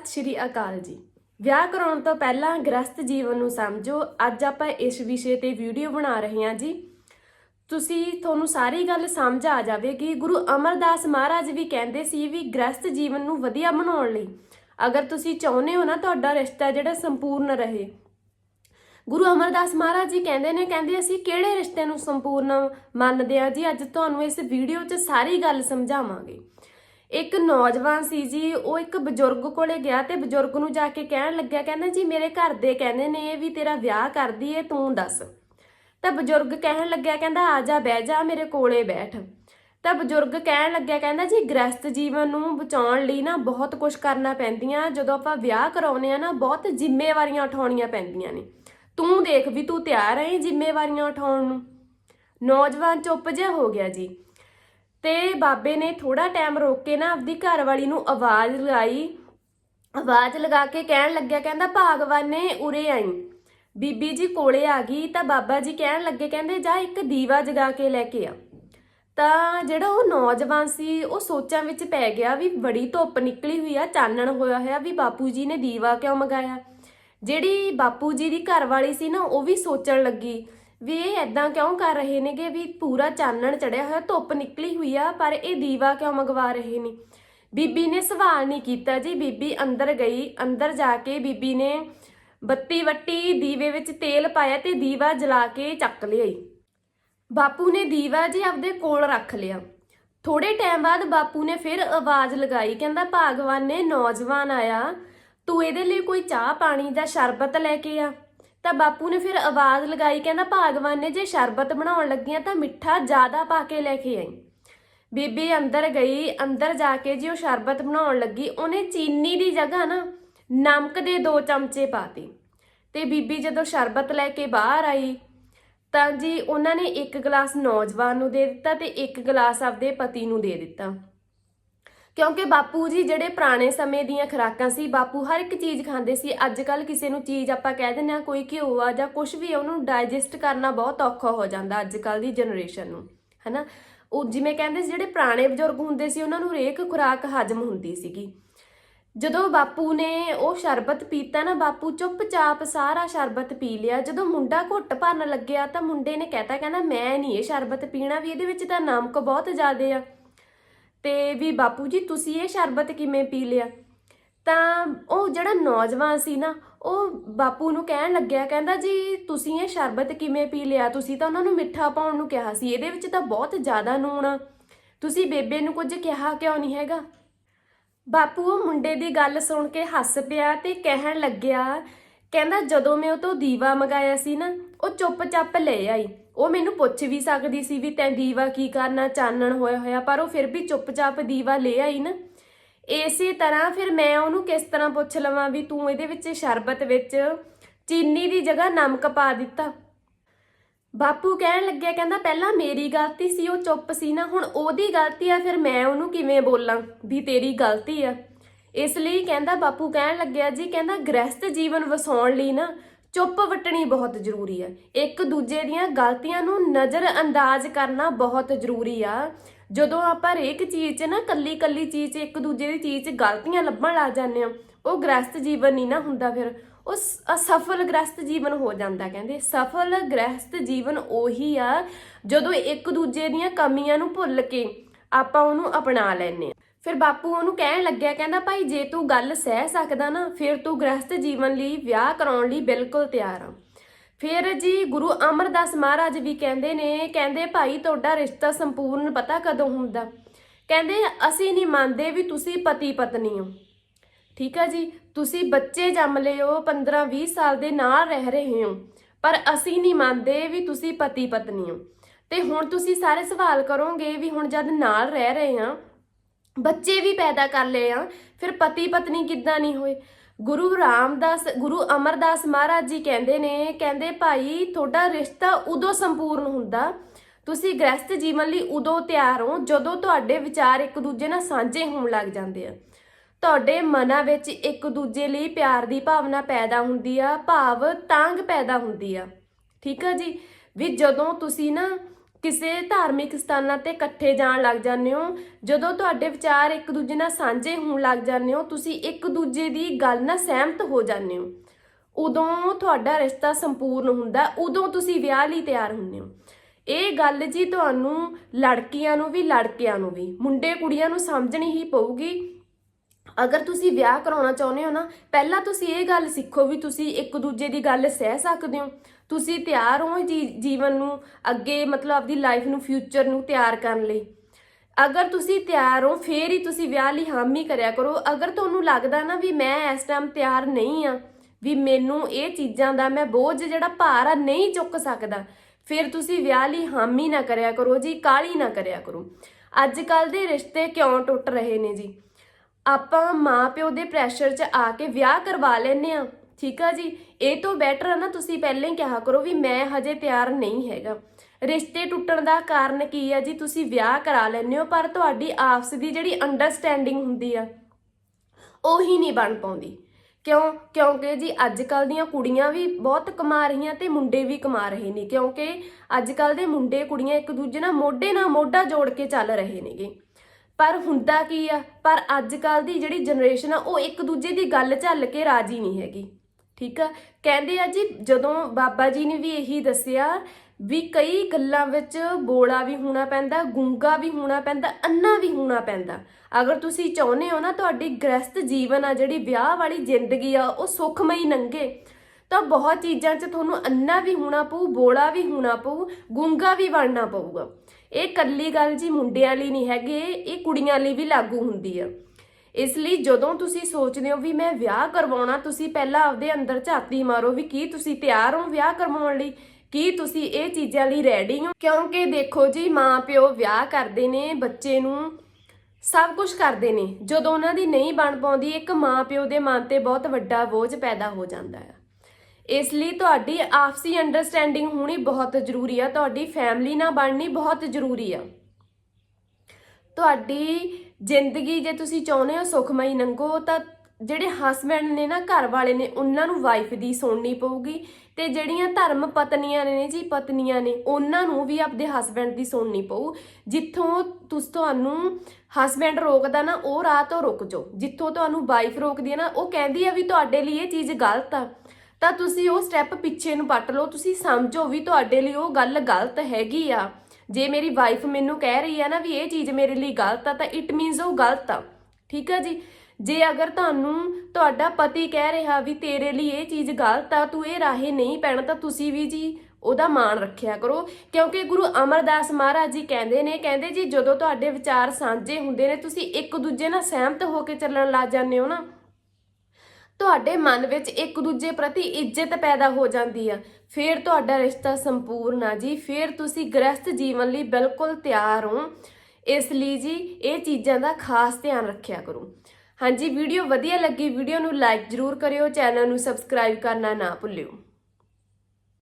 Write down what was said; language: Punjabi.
ਸਤਿ ਸ਼੍ਰੀ ਅਕਾਲ ਜੀ। ਵਿਆਹ ਕਰਾਉਣ ਤੋਂ ਪਹਿਲਾਂ ਗ੍ਰਸਤ ਜੀਵਨ ਨੂੰ ਸਮਝੋ। ਅੱਜ ਆਪਾਂ ਇਸ ਵਿਸ਼ੇ ਤੇ ਵੀਡੀਓ ਬਣਾ ਰਹੇ ਹਾਂ ਜੀ। ਤੁਸੀਂ, ਤੁਹਾਨੂੰ ਸਾਰੀ ਗੱਲ ਸਮਝ ਆ ਜਾਵੇਗੀ। ਗੁਰੂ ਅਮਰਦਾਸ ਮਹਾਰਾਜ ਵੀ ਕਹਿੰਦੇ ਸੀ ਵੀ ਗ੍ਰਸਤ ਜੀਵਨ ਨੂੰ ਵਧੀਆ ਬਣਾਉਣ ਲਈ। ਅਗਰ ਤੁਸੀਂ ਚਾਹੁੰਦੇ ਹੋ ਨਾ ਤੁਹਾਡਾ ਰਿਸ਼ਤਾ ਜਿਹੜਾ ਸੰਪੂਰਨ ਰਹੇ। ਗੁਰੂ ਅਮਰਦਾਸ ਮਹਾਰਾਜ ਜੀ ਕਹਿੰਦੇ ਨੇ, ਕਹਿੰਦੇ ਅਸੀਂ ਕਿਹੜੇ ਰਿਸ਼ਤੇ ਨੂੰ ਸੰਪੂਰਨ ਮੰਨਦੇ ਆ ਜੀ? ਅੱਜ ਤੁਹਾਨੂੰ ਇਸ ਵੀਡੀਓ 'ਚ ਸਾਰੀ ਗੱਲ ਸਮਝਾਵਾਂਗੇ। ਇੱਕ ਨੌਜਵਾਨ ਸੀ ਜੀ, ਉਹ ਇੱਕ ਬਜ਼ੁਰਗ ਕੋਲੇ ਗਿਆ ਤੇ ਬਜ਼ੁਰਗ ਨੂੰ ਜਾ ਕੇ ਕਹਿਣ ਲੱਗਿਆ, ਕਹਿੰਦਾ ਜੀ ਮੇਰੇ ਘਰ ਦੇ ਕਹਿੰਦੇ ਨੇ ਵੀ ਤੇਰਾ ਵਿਆਹ ਕਰਦੀ ਏ, ਤੂੰ ਦੱਸ। ਤਾਂ ਬਜ਼ੁਰਗ ਕਹਿਣ ਲੱਗਿਆ, ਕਹਿੰਦਾ ਆ ਜਾ, ਬਹਿ ਜਾ, ਮੇਰੇ ਕੋਲੇ ਬੈਠ। ਤਾਂ ਬਜ਼ੁਰਗ ਕਹਿਣ ਲੱਗਿਆ, ਕਹਿੰਦਾ ਜੀ ਗ੍ਰਸਤ ਜੀਵਨ ਨੂੰ ਬਚਾਉਣ ਲਈ ਨਾ ਬਹੁਤ ਕੁਝ ਕਰਨਾ ਪੈਂਦੀਆਂ, ਜਦੋਂ ਆਪਾਂ ਵਿਆਹ ਕਰਾਉਨੇ ਆ ਨਾ, ਬਹੁਤ ਜ਼ਿੰਮੇਵਾਰੀਆਂ ਉਠਾਉਣੀਆਂ ਪੈਂਦੀਆਂ ਨੇ। ਤੂੰ ਦੇਖ ਵੀ ਤੂੰ ਤਿਆਰ ਹੈ ਜ਼ਿੰਮੇਵਾਰੀਆਂ ਉਠਾਉਣ ਨੂੰ। ਨੌਜਵਾਨ ਚੁੱਪ ਜਿਹਾ ਹੋ ਗਿਆ ਜੀ। ਤੇ ਬਾਬੇ ਨੇ ਥੋੜਾ ਟਾਈਮ ਰੋਕ ਕੇ ਨਾ ਆਪਦੀ ਘਰ ਵਾਲੀ ਨੂੰ ਆਵਾਜ਼ ਲਗਾਈ। ਆਵਾਜ਼ ਲਗਾ ਕੇ ਕਹਿਣ ਲੱਗਿਆ, ਕਹਿੰਦਾ, ਭਾਗਵਾਨ ਨੇ ਉਰੇ ਆਈ। ਬੀਬੀ ਜੀ ਕੋਲੇ ਆ ਗਈ ਤਾਂ ਬਾਬਾ ਜੀ ਕਹਿਣ ਲੱਗੇ, ਕਹਿੰਦੇ, ਜਾ ਇੱਕ ਦੀਵਾ ਜਗਾ ਕੇ ਲੈ ਕੇ ਆ। ਤਾਂ ਜਿਹੜਾ ਉਹ ਨੌਜਵਾਨ ਸੀ, ਉਹ ਸੋਚਾਂ ਵਿੱਚ ਪੈ ਗਿਆ ਵੀ ਬੜੀ ਧੁੱਪ ਨਿਕਲੀ ਹੋਈ ਆ, ਚਾਨਣ ਹੋਇਆ ਹੋਇਆ ਵੀ ਬਾਪੂ ਜੀ ਨੇ ਦੀਵਾ ਕਿਉਂ ਮੰਗਾਇਆ। ਜਿਹੜੀ ਬਾਪੂ ਜੀ ਦੀ ਘਰ ਵਾਲੀ ਸੀ ਨਾ, ਉਹ ਵੀ ਸੋਚਣ ਲੱਗੀ ਵੀ ਇਹ ਐਦਾਂ ਕਿਉਂ ਕਰ ਰਹੇ ਨੇਗੇ ਵੀ ਪੂਰਾ ਚਾਨਣ ਚੜਿਆ ਹੋਇਆ, ਧੁੱਪ ਨਿਕਲੀ ਹੋਈ ਆ, ਪਰ ਇਹ ਦੀਵਾ ਕਿਉਂ ਮੰਗਵਾ ਰਹੇ ਨੇ? ਬੀਬੀ ਨੇ ਸਵਾਲ ਨਹੀਂ ਕੀਤਾ ਜੀ, ਬੀਬੀ ਅੰਦਰ ਗਈ, ਅੰਦਰ ਜਾ ਕੇ ਬੀਬੀ ਨੇ ਬੱਤੀ ਵੱਟੀ ਦੀਵੇ ਵਿੱਚ ਤੇਲ ਪਾਇਆ ਤੇ ਦੀਵਾ ਜਲਾ ਕੇ ਚੱਕ ਲਿਆਈ। ਬਾਪੂ ਨੇ ਦੀਵਾ ਜੀ ਆਪਦੇ ਕੋਲ ਰੱਖ ਲਿਆ। ਥੋੜੇ ਟਾਈਮ ਬਾਅਦ ਬਾਪੂ ਨੇ ਫਿਰ ਆਵਾਜ਼ ਲਗਾਈ, ਕਹਿੰਦਾ, ਭਾਗਵਾਨ ਨੇ ਨੌਜਵਾਨ ਆਇਆ, ਤੂੰ ਇਹਦੇ ਲਈ ਕੋਈ ਚਾਹ ਪਾਣੀ ਦਾ ਸ਼ਰਬਤ ਲੈ ਕੇ ਆ। ਤਾਂ ਬਾਪੂ ਨੇ ਫਿਰ ਆਵਾਜ਼ ਲਗਾਈ, ਕਹਿੰਦਾ, ਭਾਗਵਾਨ ਨੇ ਜੇ ਸ਼ਰਬਤ ਬਣਾਉਣ ਲੱਗੀਆਂ ਤਾਂ ਮਿੱਠਾ ਜ਼ਿਆਦਾ ਪਾ ਕੇ ਲੈ ਕੇ ਆਈ। ਬੀਬੀ ਅੰਦਰ ਗਈ, ਅੰਦਰ ਜਾ ਕੇ ਜੀ ਉਹ ਸ਼ਰਬਤ ਬਣਾਉਣ ਲੱਗੀ, ਉਹਨੇ ਚੀਨੀ ਦੀ ਜਗ੍ਹਾ ਨਾ ਨਮਕ ਦੇ ਦੋ ਚਮਚੇ ਪਾਤੇ ਤੇ ਬੀਬੀ ਜਦੋਂ ਸ਼ਰਬਤ ਲੈ ਕੇ ਬਾਹਰ ਆਈ, ਤਾਂ ਜੀ ਉਹਨਾਂ ਨੇ ਇੱਕ ਗਲਾਸ ਨੌਜਵਾਨ ਨੂੰ ਦੇ ਦਿੱਤਾ ਤੇ ਇੱਕ ਗਲਾਸ ਆਪਦੇ ਪਤੀ ਨੂੰ ਦੇ ਦਿੱਤਾ। ਕਿਉਂਕਿ ਬਾਪੂ ਜੀ ਜਿਹੜੇ ਪੁਰਾਣੇ ਸਮੇਂ ਦੀਆਂ ਖੁਰਾਕਾਂ ਸੀ ਬਾਪੂ ਹਰ ਇੱਕ ਚੀਜ਼ ਖਾਂਦੇ ਸੀ। ਅੱਜ ਕੱਲ ਕਿਸੇ ਨੂੰ ਚੀਜ਼ ਆਪਾਂ ਕਹਿ ਦਿੰਦੇ ਆ ਕੋਈ ਘਿਓ ਆ ਜਾਂ ਕੁਝ ਵੀ ਆ, ਉਹਨੂੰ ਡਾਈਜੈਸਟ ਕਰਨਾ ਬਹੁਤ ਔਖਾ ਹੋ ਜਾਂਦਾ ਅੱਜ ਕੱਲ ਦੀ ਜਨਰੇਸ਼ਨ ਨੂੰ ਹਨਾ? ਉਹ ਜਿਵੇਂ ਕਹਿੰਦੇ ਸੀ ਜਿਹੜੇ ਪੁਰਾਣੇ ਬਜ਼ੁਰਗ ਹੁੰਦੇ ਸੀ ਉਹਨਾਂ ਨੂੰ ਰੇਕ ਖੁਰਾਕ ਹਜਮ ਹੁੰਦੀ ਸੀਗੀ। ਜਦੋਂ ਬਾਪੂ ਨੇ ਉਹ ਸ਼ਰਬਤ ਪੀਤਾ ਨਾ ਬਾਪੂ ਚੁੱਪਚਾਪ ਸਾਰਾ ਸ਼ਰਬਤ ਪੀ ਲਿਆ। ਜਦੋਂ ਮੁੰਡਾ ਘੁੱਟ ਭਰਨ ਲੱਗਿਆ ਤਾਂ ਮੁੰਡੇ ਨੇ ਕਹਿਤਾ ਕਹਿੰਦਾ ਮੈਂ ਨਹੀਂ ਇਹ ਸ਼ਰਬਤ ਪੀਣਾ ਵੀ ਇਹਦੇ ਵਿੱਚ ਤਾਂ ਨਮਕ ਬਹੁਤ ਜ਼ਿਆਦਾ ਆ। ਤੇ ਵੀ ਬਾਪੂ ਜੀ, ਤੁਸੀਂ ਇਹ ਸ਼ਰਬਤ ਕਿਵੇਂ ਪੀ ਲਿਆ? ਤਾਂ ਉਹ ਜਿਹੜਾ ਨੌਜਵਾਨ ਸੀ ਨਾ, ਉਹ ਬਾਪੂ ਨੂੰ ਕਹਿਣ ਲੱਗਿਆ, ਕਹਿੰਦਾ ਜੀ, ਤੁਸੀਂ ਇਹ ਸ਼ਰਬਤ ਕਿਵੇਂ ਪੀ ਲਿਆ? ਤੁਸੀਂ ਤਾਂ ਉਹਨਾਂ ਨੂੰ ਮਿੱਠਾ ਪਾਉਣ ਨੂੰ ਕਿਹਾ ਸੀ, ਇਹਦੇ ਵਿੱਚ ਤਾਂ ਬਹੁਤ ਜ਼ਿਆਦਾ ਨੂਣ ਆ। ਤੁਸੀਂ ਬੇਬੇ ਨੂੰ ਕੁਝ ਕਿਹਾ ਕਿਉਂ ਨਹੀਂ ਹੈਗਾ? ਬਾਪੂ ਉਹ ਮੁੰਡੇ ਦੀ ਗੱਲ ਸੁਣ ਕੇ ਹੱਸ ਪਿਆ ਤੇ ਕਹਿਣ ਲੱਗਿਆ ਕਹਿੰਦਾ ਜਦੋਂ ਮੈਂ ਉਹ ਤੋਂ ਦੀਵਾ ਮੰਗਾਇਆ ਸੀ ਨਾ, ਉਹ ਚੁੱਪ-ਚਾਪ ਲੈ ਆਈ। ਉਹ ਮੈਨੂੰ ਪੁੱਛ ਵੀ ਸਕਦੀ ਸੀ ਵੀ ਤੈਂ ਦੀਵਾ ਕੀ ਕਰਨਾ, ਚਾਨਣ ਹੋਇਆ ਹੋਇਆ, ਪਰ ਉਹ ਫਿਰ ਵੀ ਚੁੱਪ-ਚਾਪ ਦੀਵਾ ਲੈ ਆਈ ਨਾ। ਇਸੇ ਤਰ੍ਹਾਂ ਫਿਰ ਮੈਂ ਉਹਨੂੰ ਕਿਸ ਤਰ੍ਹਾਂ ਪੁੱਛ ਲਵਾਂ ਵੀ ਤੂੰ ਇਹਦੇ ਵਿੱਚ ਸ਼ਰਬਤ ਵਿੱਚ ਚੀਨੀ ਦੀ ਜਗ੍ਹਾ ਨਮਕ ਪਾ ਦਿੱਤਾ? ਬਾਪੂ ਕਹਿਣ ਲੱਗਿਆ, ਕਹਿੰਦਾ ਪਹਿਲਾਂ ਮੇਰੀ ਗਲਤੀ ਸੀ, ਉਹ ਚੁੱਪ ਸੀ ਨਾ, ਹੁਣ ਉਹਦੀ ਗਲਤੀ ਆ, ਫਿਰ ਮੈਂ ਉਹਨੂੰ ਕਿਵੇਂ ਬੋਲਾਂ ਵੀ ਤੇਰੀ ਗਲਤੀ ਆ? ਇਸ ਲਈ ਕਹਿੰਦਾ ਬਾਪੂ ਕਹਿਣ ਲੱਗਿਆ ਜੀ, ਕਹਿੰਦਾ ਗ੍ਰਸਤ ਜੀਵਨ ਵਸਾਉਣ ਲਈ ਨਾ ਚੁੱਪ ਵਟਣੀ ਬਹੁਤ ਜ਼ਰੂਰੀ ਆ। ਇੱਕ ਦੂਜੇ ਦੀਆਂ ਗਲਤੀਆਂ ਨੂੰ ਨਜ਼ਰ ਅੰਦਾਜ਼ ਕਰਨਾ ਬਹੁਤ ਜ਼ਰੂਰੀ ਆ। ਜਦੋਂ ਆਪਾਂ ਹਰੇਕ ਚੀਜ਼ 'ਚ ਨਾ ਕੱਲੀ ਕੱਲੀ ਚੀਜ਼ 'ਚ, ਇੱਕ ਦੂਜੇ ਦੀ ਚੀਜ਼ 'ਚ ਗਲਤੀਆਂ ਲੱਭਣ ਲੱਗ ਜਾਂਦੇ ਆ ਉਹ ਗ੍ਰਸਤ ਜੀਵਨ ਨਹੀਂ ਨਾ ਹੁੰਦਾ ਫਿਰ, ਉਹ ਅਸਫਲ ਗ੍ਰਸਤ ਜੀਵਨ ਹੋ ਜਾਂਦਾ ਕਹਿੰਦੇ। ਸਫਲ ਗ੍ਰਸਤ ਜੀਵਨ ਉਹੀ ਆ, ਜਦੋਂ ਇੱਕ ਦੂਜੇ ਦੀਆਂ ਕਮੀਆਂ ਨੂੰ ਭੁੱਲ ਕੇ ਆਪਾਂ ਉਹਨੂੰ ਅਪਣਾ ਲੈਨੇ ਆ ਫਿਰ ਬਾਪੂ ਉਹਨੂੰ ਕਹਿਣ ਲੱਗਿਆ, ਕਹਿੰਦਾ ਭਾਈ ਜੇ ਤੂੰ ਗੱਲ ਸਹਿ ਸਕਦਾ ਨਾ, ਫਿਰ ਤੂੰ ਗ੍ਰਸਤ ਜੀਵਨ ਲਈ ਵਿਆਹ ਕਰਾਉਣ ਲਈ ਬਿਲਕੁਲ ਤਿਆਰ ਆ। ਫਿਰ ਜੀ ਗੁਰੂ ਅਮਰਦਾਸ ਮਹਾਰਾਜ ਵੀ ਕਹਿੰਦੇ ਨੇ, ਕਹਿੰਦੇ ਭਾਈ ਤੁਹਾਡਾ ਰਿਸ਼ਤਾ ਸੰਪੂਰਨ ਪਤਾ ਕਦੋਂ ਹੁੰਦਾ? ਕਹਿੰਦੇ, ਅਸੀਂ ਨਹੀਂ ਮੰਨਦੇ ਵੀ ਤੁਸੀਂ ਪਤੀ ਪਤਨੀ ਹੋ। ਠੀਕ ਆ ਜੀ, ਤੁਸੀਂ ਬੱਚੇ ਜੰਮ ਲਏ ਹੋ 15 20 ਸਾਲ ਦੇ ਨਾਲ ਰਹਿ ਰਹੇ ਹੋ, ਪਰ ਅਸੀਂ ਨਹੀਂ ਮੰਨਦੇ ਵੀ ਤੁਸੀਂ ਪਤੀ ਪਤਨੀ ਹੋ। ਤੇ ਹੁਣ ਤੁਸੀਂ ਸਾਰੇ ਸਵਾਲ ਕਰੋਗੇ ਵੀ ਹੁਣ ਜਦ ਨਾਲ ਰਹਿ ਰਹੇ ਹਾਂ ਬੱਚੇ ਵੀ ਪੈਦਾ ਕਰ ਲਏ ਆ, ਫਿਰ ਪਤੀ ਪਤਨੀ ਕਿੱਦਾਂ ਨਹੀਂ ਹੋਏ? ਗੁਰੂ ਰਾਮਦਾਸ, ਗੁਰੂ ਅਮਰਦਾਸ ਮਹਾਰਾਜ ਜੀ ਕਹਿੰਦੇ ਨੇ, ਕਹਿੰਦੇ ਭਾਈ ਤੁਹਾਡਾ ਰਿਸ਼ਤਾ ਉਦੋਂ ਸੰਪੂਰਨ ਹੁੰਦਾ, ਤੁਸੀਂ ਗ੍ਰਸਤ ਜੀਵਨ ਲਈ ਉਦੋਂ ਤਿਆਰ ਹੋ, ਜਦੋਂ ਤੁਹਾਡੇ ਵਿਚਾਰ ਇੱਕ ਦੂਜੇ ਨਾਲ ਸਾਂਝੇ ਹੋਣ ਲੱਗ ਜਾਂਦੇ ਆ। ਤੁਹਾਡੇ ਮਨਾਂ ਵਿੱਚ ਇੱਕ ਦੂਜੇ ਲਈ ਪਿਆਰ ਦੀ ਭਾਵਨਾ ਪੈਦਾ ਹੁੰਦੀ ਆ, ਭਾਵ ਤਾਂਗ ਪੈਦਾ ਹੁੰਦੀ ਆ। ਠੀਕ ਆ ਜੀ? ਵੀ ਜਦੋਂ ਤੁਸੀਂ ਨਾ ਕਿਸੇ ਧਾਰਮਿਕ ਸਥਾਨਾਂ ਤੇ ਇਕੱਠੇ ਜਾਣ ਲੱਗ ਜਾਂਦੇ ਹੋ, ਜਦੋਂ ਤੁਹਾਡੇ ਵਿਚਾਰ ਇੱਕ ਦੂਜੇ ਨਾਲ ਸਾਂਝੇ ਹੋਣ ਲੱਗ ਜਾਂਦੇ ਹੋ, ਤੁਸੀਂ ਇੱਕ ਦੂਜੇ ਦੀ ਗੱਲ ਨਾਲ ਸਹਿਮਤ ਹੋ ਜਾਂਦੇ ਹੋ। ਉਦੋਂ ਤੁਹਾਡਾ ਰਿਸ਼ਤਾ ਸੰਪੂਰਨ ਹੁੰਦਾ, ਉਦੋਂ ਤੁਸੀਂ ਵਿਆਹ ਲਈ ਤਿਆਰ ਹੁੰਦੇ ਹੋ। ਇਹ ਗੱਲ ਜੀ ਤੁਹਾਨੂੰ ਲੜਕੀਆਂ ਨੂੰ ਵੀ, ਲੜਕਿਆਂ ਨੂੰ ਵੀ, ਮੁੰਡੇ ਕੁੜੀਆਂ ਨੂੰ ਸਮਝਣੀ ਹੀ ਪਊਗੀ। ਅਗਰ ਤੁਸੀਂ ਵਿਆਹ ਕਰਾਉਣਾ ਚਾਹੁੰਦੇ ਹੋ ਨਾ, ਪਹਿਲਾਂ ਤੁਸੀਂ ਇਹ ਗੱਲ ਸਿੱਖੋ ਵੀ ਤੁਸੀਂ ਇੱਕ ਦੂਜੇ ਦੀ ਗੱਲ ਸਹਿ ਸਕਦੇ ਹੋ। ਤੁਸੀਂ ਤਿਆਰ ਹੋ ਜੀ- ਜੀਵਨ ਨੂੰ, ਅੱਗੇ ਮਤਲਬ ਆਪਦੀ ਲਾਈਫ ਨੂੰ ਫਿਊਚਰ ਨੂੰ ਤਿਆਰ ਕਰਨ ਲਈ। ਅਗਰ ਤੁਸੀਂ ਤਿਆਰ ਹੋ, ਫੇਰ ਹੀ ਤੁਸੀਂ ਵਿਆਹ ਲਈ ਹਾਮੀ ਕਰਿਆ ਕਰੋ। ਅਗਰ ਤੁਹਾਨੂੰ ਲੱਗਦਾ ਨਾ ਵੀ ਮੈਂ ਇਸ ਟਾਈਮ ਤਿਆਰ ਨਹੀਂ ਆ, ਵੀ ਮੈਨੂੰ ਇਹ ਚੀਜ਼ਾਂ ਦਾ ਮੈਂ ਬੋਝ ਜਿਹੜਾ ਭਾਰ ਆ ਨਹੀਂ ਚੁੱਕ ਸਕਦਾ, ਫਿਰ ਤੁਸੀਂ ਵਿਆਹ ਲਈ ਹਾਮੀ ਨਾ ਕਰਿਆ ਕਰੋ ਜੀ ਕਾਲੀ ਨਾ ਕਰਿਆ ਕਰੋ। ਅੱਜ ਕੱਲ ਦੇ ਰਿਸ਼ਤੇ ਕਿਉਂ ਟੁੱਟ ਰਹੇ ਨੇ ਜੀ? ਆਪਾਂ ਮਾਪਿਓ ਦੇ ਪ੍ਰੈਸ਼ਰ 'ਚ ਆ ਕੇ ਵਿਆਹ ਕਰਵਾ ਲੈਨੇ ਆ ਠੀਕ ਆ ਜੀ? ਇਹ ਤੋਂ ਬੈਟਰ ਆ ਨਾ ਤੁਸੀਂ ਪਹਿਲਾਂ ਹੀ ਕਿਹਾ ਕਰੋ ਵੀ ਮੈਂ ਹਜੇ ਤਿਆਰ ਨਹੀਂ ਹੈਗਾ। ਰਿਸ਼ਤੇ ਟੁੱਟਣ ਦਾ ਕਾਰਨ ਕੀ ਆ ਜੀ? ਤੁਸੀਂ ਵਿਆਹ ਕਰਾ ਲੈਂਦੇ ਹੋ, ਪਰ ਤੁਹਾਡੀ ਆਪਸ ਦੀ ਜਿਹੜੀ ਅੰਡਰਸਟੈਂਡਿੰਗ ਹੁੰਦੀ ਆ, ਉਹੀ ਨਹੀਂ ਬਣ ਪਾਉਂਦੀ। ਕਿਉਂ? ਕਿਉਂਕਿ ਜੀ ਅੱਜ ਕੱਲ ਦੀਆਂ ਕੁੜੀਆਂ ਵੀ ਬਹੁਤ ਕਮਾ ਰਹੀਆਂ ਤੇ ਮੁੰਡੇ ਵੀ ਕਮਾ ਰਹੇ ਨੇ। ਕਿਉਂਕਿ ਅੱਜ ਕੱਲ ਦੇ ਮੁੰਡੇ ਕੁੜੀਆਂ ਇੱਕ ਦੂਜੇ ਨਾਲ ਮੋਢੇ ਨਾਲ ਮੋਢਾ ਜੋੜ ਕੇ ਚੱਲ ਰਹੇ ਨੇਗੇ। ਪਰ ਹੁੰਦਾ ਕੀ ਆ? ਪਰ ਅੱਜ ਕੱਲ ਦੀ ਜਿਹੜੀ ਜਨਰੇਸ਼ਨ ਆ, ਉਹ ਇੱਕ ਦੂਜੇ ਦੀ ਗੱਲ ਝੱਲ ਕੇ ਰਾਜੀ ਨਹੀਂ ਹੈਗੀ। ਠੀਕ ਆ? ਕਹਿੰਦੇ ਆ ਜੀ, ਜਦੋਂ ਬਾਬਾ ਜੀ ਨੇ ਵੀ ਇਹੀ ਦੱਸਿਆ ਵੀ ਕਈ ਗੱਲਾਂ ਵਿੱਚ ਬੋਲਾ ਵੀ ਹੋਣਾ ਪੈਂਦਾ, ਗੂੰਗਾ ਵੀ ਹੋਣਾ ਪੈਂਦਾ, ਅੰਨਾ ਵੀ ਹੋਣਾ ਪੈਂਦਾ। ਅਗਰ ਤੁਸੀਂ ਚਾਹੁੰਦੇ ਹੋ ਨਾ ਤੁਹਾਡੀ ਗ੍ਰਸਤ ਜੀਵਨ ਆ, ਜਿਹੜੀ ਵਿਆਹ ਵਾਲੀ ਜ਼ਿੰਦਗੀ ਆ, ਉਹ ਸੁਖਮਈ ਲੰਘੇ ਤਾਂ ਬਹੁਤ ਚੀਜ਼ਾਂ 'ਚ ਤੁਹਾਨੂੰ ਅੰਨਾ ਵੀ ਹੋਣਾ ਪਊ, ਬੋਲਾ ਵੀ ਹੋਣਾ ਪਊ, ਗੁੰਗਾ ਵੀ ਬਣਨਾ ਪਊਗਾ। ਇਹ ਕੱਲੀ ਗੱਲ ਜੀ ਮੁੰਡਿਆਂ ਲਈ ਨਹੀਂ ਹੈਗੇ, ਇਹ ਕੁੜੀਆਂ ਲਈ ਵੀ ਲਾਗੂ ਹੁੰਦੀ ਆ। ਇਸ ਲਈ ਜਦੋਂ ਤੁਸੀਂ ਸੋਚਦੇ ਹੋ ਵੀ ਮੈਂ ਵਿਆਹ ਕਰਵਾਉਣਾ, ਤੁਸੀਂ ਪਹਿਲਾਂ ਆਪਦੇ ਅੰਦਰ ਝਾਤੀ ਮਾਰੋ ਵੀ ਕੀ ਤੁਸੀਂ ਤਿਆਰ ਹੋ ਵਿਆਹ ਕਰਵਾਉਣ ਲਈ? ਕੀ ਤੁਸੀਂ ਇਹ ਚੀਜ਼ਾਂ ਲਈ ਰੈਡੀ ਹੋ? ਕਿਉਂਕਿ ਦੇਖੋ ਜੀ ਮਾਂ ਪਿਓ ਵਿਆਹ ਕਰਦੇ ਨੇ, ਬੱਚੇ ਨੂੰ ਸਭ ਕੁਝ ਕਰਦੇ ਨੇ। ਜਦੋਂ ਉਹਨਾਂ ਦੀ ਨਹੀਂ ਬਣ ਪਾਉਂਦੀ, ਇੱਕ ਮਾਂ ਪਿਓ ਦੇ ਮਨ ਤੇ ਬਹੁਤ ਵੱਡਾ ਬੋਝ ਪੈਦਾ ਹੋ ਜਾਂਦਾ ਹੈ ਇਸ ਲਈ ਤੁਹਾਡੀ ਆਪਸੀ ਅੰਡਰਸਟੈਂਡਿੰਗ ਹੋਣੀ ਬਹੁਤ ਜ਼ਰੂਰੀ ਆ, ਤੁਹਾਡੀ ਫੈਮਿਲੀ ਨਾਲ ਬਣਨੀ ਬਹੁਤ ਜ਼ਰੂਰੀ ਆ। ਤੁਹਾਡੀ ਜ਼ਿੰਦਗੀ ਜੇ ਤੁਸੀਂ ਚਾਹੁੰਦੇ ਹੋ ਸੁਖਮਈ ਲੰਘੋ ਤਾਂ ਜਿਹੜੇ ਹਸਬੰਡ ਨੇ ਨਾ ਘਰ ਵਾਲੇ ਨੇ, ਉਹਨਾਂ ਨੂੰ ਵਾਈਫ ਦੀ ਸੁਣਨੀ ਪਊਗੀ। ਤੇ ਜਿਹੜੀਆਂ ਧਰਮ ਪਤਨੀਆਂ ਨੇ ਜੀ, ਪਤਨੀਆਂ ਨੇ, ਉਹਨਾਂ ਨੂੰ ਵੀ ਆਪਦੇ ਹਸਬੰਡ ਦੀ ਸੁਣਨੀ ਪਊ। ਜਿੱਥੋਂ ਤੁਸੀਂ, ਤੁਹਾਨੂੰ ਹਸਬੰਡ ਰੋਕਦਾ ਨਾ, ਉਹ ਰਾਹ ਤੋਂ ਰੁਕ ਜਾਓ। ਜਿੱਥੋਂ ਤੁਹਾਨੂੰ ਵਾਈਫ ਰੋਕਦੀ ਹੈ ਨਾ, ਉਹ ਕਹਿੰਦੀ ਆ ਵੀ ਤੁਹਾਡੇ ਲਈ ਇਹ ਚੀਜ਼ ਗਲਤ ਆ। ਤਾਂ ਤੁਸੀਂ ਉਹ ਸਟੈਪ ਪਿੱਛੇ ਨੂੰ ਪੱਟ ਲਓ। ਤੁਸੀਂ ਸਮਝੋ ਵੀ ਤੁਹਾਡੇ ਲਈ ਉਹ ਗੱਲ ਗਲਤ ਹੈਗੀ ਆ। ਜੇ ਮੇਰੀ ਵਾਈਫ ਮੈਨੂੰ ਕਹਿ ਰਹੀ ਆ ਨਾ ਵੀ ਇਹ ਚੀਜ਼ ਮੇਰੇ ਲਈ ਗਲਤ ਆ, ਤਾਂ ਇਟ ਮੀਨਸ ਉਹ ਗਲਤ ਆ। ਠੀਕ ਆ ਜੀ? ਜੇ ਅਗਰ ਤੁਹਾਨੂੰ ਤੁਹਾਡਾ ਪਤੀ ਕਹਿ ਰਿਹਾ ਵੀ ਤੇਰੇ ਲਈ ਇਹ ਚੀਜ਼ ਗਲਤ ਆ, ਤੂੰ ਇਹ ਰਾਹੇ ਨਹੀਂ ਪੈਣਾ, ਤਾਂ ਤੁਸੀਂ ਵੀ ਜੀ ਉਹਦਾ ਮਾਣ ਰੱਖਿਆ ਕਰੋ। ਕਿਉਂਕਿ ਗੁਰੂ ਅਮਰਦਾਸ ਮਹਾਰਾਜ ਜੀ ਕਹਿੰਦੇ ਨੇ, ਕਹਿੰਦੇ ਜੀ ਜਦੋਂ ਤੁਹਾਡੇ ਵਿਚਾਰ ਸਾਂਝੇ ਹੁੰਦੇ ਨੇ, ਤੁਸੀਂ ਇੱਕ ਦੂਜੇ ਨਾਲ ਸਹਿਮਤ ਹੋ ਕੇ ਚੱਲਣ ਲੱਗ ਜਾਂਦੇ ਹੋ ਨਾ। ਤੁਹਾਡੇ ਮਨ ਵਿੱਚ ਇੱਕ ਦੂਜੇ ਪ੍ਰਤੀ ਇੱਜ਼ਤ ਪੈਦਾ ਹੋ ਜਾਂਦੀ ਆ। ਫਿਰ ਤੁਹਾਡਾ ਰਿਸ਼ਤਾ ਸੰਪੂਰਨ ਆ ਜੀ। ਫਿਰ ਤੁਸੀਂ ਗ੍ਰਸਤ ਜੀਵਨ ਲਈ ਬਿਲਕੁਲ ਤਿਆਰ ਹੋ। ਇਸ ਲਈ ਜੀ ਇਹ ਚੀਜ਼ਾਂ ਦਾ ਖਾਸ ਧਿਆਨ ਰੱਖਿਆ ਕਰੋ। ਹਾਂਜੀ, ਵੀਡੀਓ ਵਧੀਆ ਲੱਗੀ, ਵੀਡੀਓ ਨੂੰ ਲਾਈਕ ਜਰੂਰ ਕਰਿਓ, ਚੈਨਲ ਨੂੰ ਸਬਸਕ੍ਰਾਈਬ ਕਰਨਾ ਨਾ ਭੁੱਲਿਓ।